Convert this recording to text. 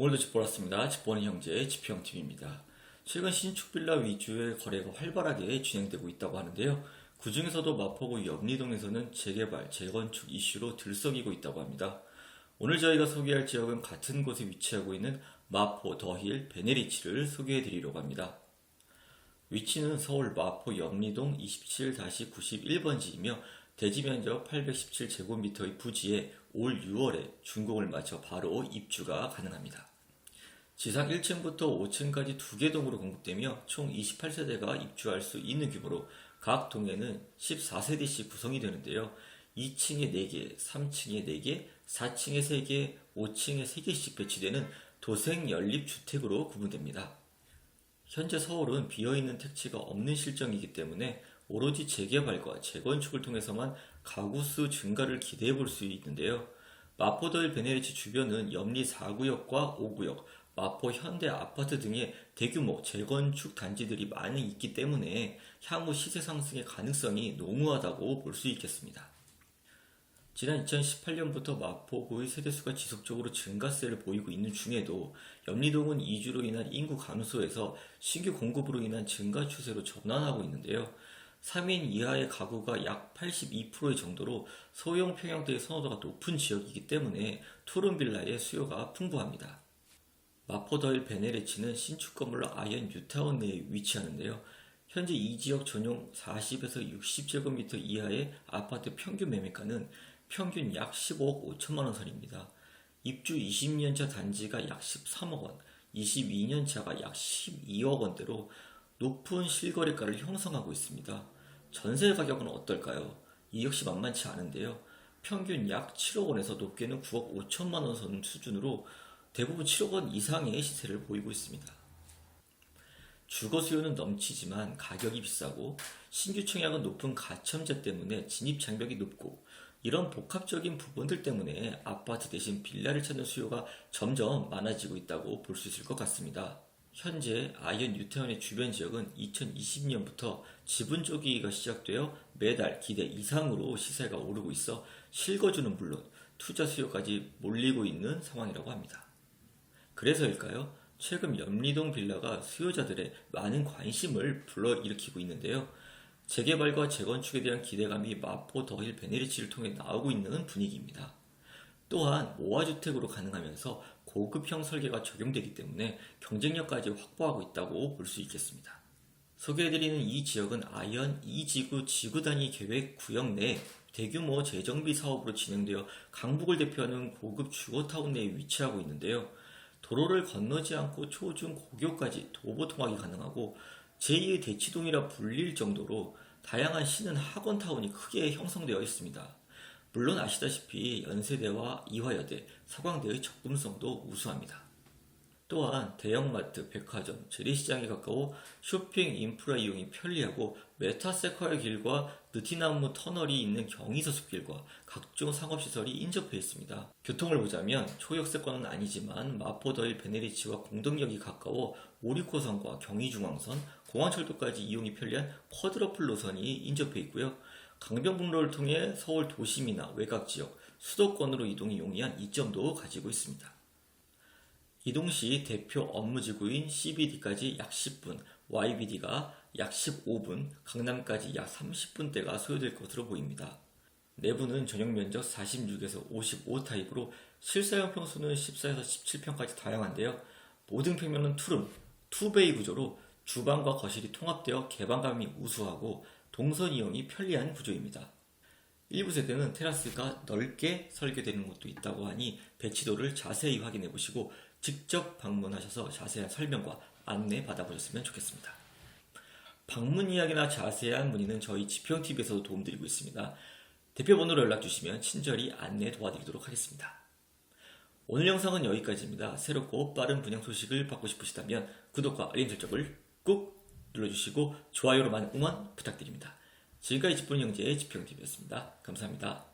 오늘도 집 보았습니다. 집 보는 형제 지평팀입니다. 최근 신축 빌라 위주의 거래가 활발하게 진행되고 있다고 하는데요. 그 중에서도 마포구 염리동에서는 재개발, 재건축 이슈로 들썩이고 있다고 합니다. 오늘 저희가 소개할 지역은 같은 곳에 위치하고 있는 마포 더힐 베네리치를 소개해 드리려고 합니다. 위치는 서울 마포 염리동 27-91번지이며 대지 면적 817제곱미터의 부지에 올 6월에 준공을 마쳐 바로 입주가 가능합니다. 지상 1층부터 5층까지 두 개 동으로 공급되며 총 28세대가 입주할 수 있는 규모로 각 동에는 14세대씩 구성이 되는데요. 2층에 4개, 3층에 4개, 4층에 3개, 5층에 3개씩 배치되는 도생 연립 주택으로 구분됩니다. 현재 서울은 비어있는 택지가 없는 실정이기 때문에 오로지 재개발과 재건축을 통해서만 가구 수 증가를 기대해 볼 수 있는데요. 마포더일 베네리치 주변은 염리 4구역과 5구역, 마포 현대 아파트 등의 대규모 재건축 단지들이 많이 있기 때문에 향후 시세 상승의 가능성이 농후하다고 볼 수 있겠습니다. 지난 2018년부터 마포구의 세대수가 지속적으로 증가세를 보이고 있는 중에도 염리동은 이주로 인한 인구 감소에서 신규 공급으로 인한 증가 추세로 전환하고 있는데요. 3인 이하의 가구가 약 82%의 정도로 소형 평형대의 선호도가 높은 지역이기 때문에 투룸 빌라의 수요가 풍부합니다. 마포더일 베네레치는 신축 건물 아이언 뉴타운 내에 위치하는데요. 현재 이 지역 전용 40에서 60제곱미터 이하의 아파트 평균 매매가는 평균 약 15억 5천만 원 선입니다. 입주 20년차 단지가 약 13억 원, 22년차가 약 12억 원대로 높은 실거래가를 형성하고 있습니다. 전세 가격은 어떨까요? 이 역시 만만치 않은데요. 평균 약 7억 원에서 높게는 9억 5천만 원 선 수준으로 대부분 7억 원 이상의 시세를 보이고 있습니다. 주거 수요는 넘치지만 가격이 비싸고 신규 청약은 높은 가점제 때문에 진입 장벽이 높고 이런 복합적인 부분들 때문에 아파트 대신 빌라를 찾는 수요가 점점 많아지고 있다고 볼 수 있을 것 같습니다. 현재 아이언 뉴타운의 주변 지역은 2020년부터 지분 쪼기가 시작되어 매달 기대 이상으로 시세가 오르고 있어 실거주는 물론 투자 수요까지 몰리고 있는 상황이라고 합니다. 그래서일까요? 최근 염리동 빌라가 수요자들의 많은 관심을 불러일으키고 있는데요. 재개발과 재건축에 대한 기대감이 마포 더힐 베네리치를 통해 나오고 있는 분위기입니다. 또한 모아주택으로 가능하면서 고급형 설계가 적용되기 때문에 경쟁력까지 확보하고 있다고 볼 수 있겠습니다. 소개해드리는 이 지역은 아이언 2지구 지구단위 계획 구역 내 대규모 재정비 사업으로 진행되어 강북을 대표하는 고급 주거타운 내에 위치하고 있는데요. 도로를 건너지 않고 초중 고교까지 도보 통학이 가능하고 제2의 대치동이라 불릴 정도로 다양한 신은 학원타운이 크게 형성되어 있습니다. 물론 아시다시피 연세대와 이화여대, 서강대의 접근성도 우수합니다. 또한 대형마트, 백화점, 재래시장에 가까워 쇼핑 인프라 이용이 편리하고 메타세커의 길과 느티나무 터널이 있는 경의서숲길과 각종 상업시설이 인접해 있습니다. 교통을 보자면 초역세권은 아니지만 마포더일 베네리치와 공동역이 가까워 오리코선과 경의중앙선, 공항철도까지 이용이 편리한 쿼드러플 노선이 인접해 있고요. 강변북로를 통해 서울 도심이나 외곽 지역, 수도권으로 이동이 용이한 이점도 가지고 있습니다. 이동 시 대표 업무 지구인 CBD까지 약 10분, YBD가 약 15분, 강남까지 약 30분대가 소요될 것으로 보입니다. 내부는 전용 면적 46에서 55 타입으로 실사용 평수는 14에서 17평까지 다양한데요. 모든 평면은 투룸, 투베이 구조로 주방과 거실이 통합되어 개방감이 우수하고 동선 이용이 편리한 구조입니다. 일부 세대는 테라스가 넓게 설계되는 곳도 있다고 하니 배치도를 자세히 확인해 보시고 직접 방문하셔서 자세한 설명과 안내 받아보셨으면 좋겠습니다. 방문 이야기나 자세한 문의는 저희 지평TV에서도 도움드리고 있습니다. 대표 번호로 연락 주시면 친절히 안내 도와드리도록 하겠습니다. 오늘 영상은 여기까지입니다. 새롭고 빠른 분양 소식을 받고 싶으시다면 구독과 알림 설정을 꾹 눌러주시고 좋아요로 많은 응원 부탁드립니다. 지금까지 지뿐 형제의 지평TV였습니다. 감사합니다.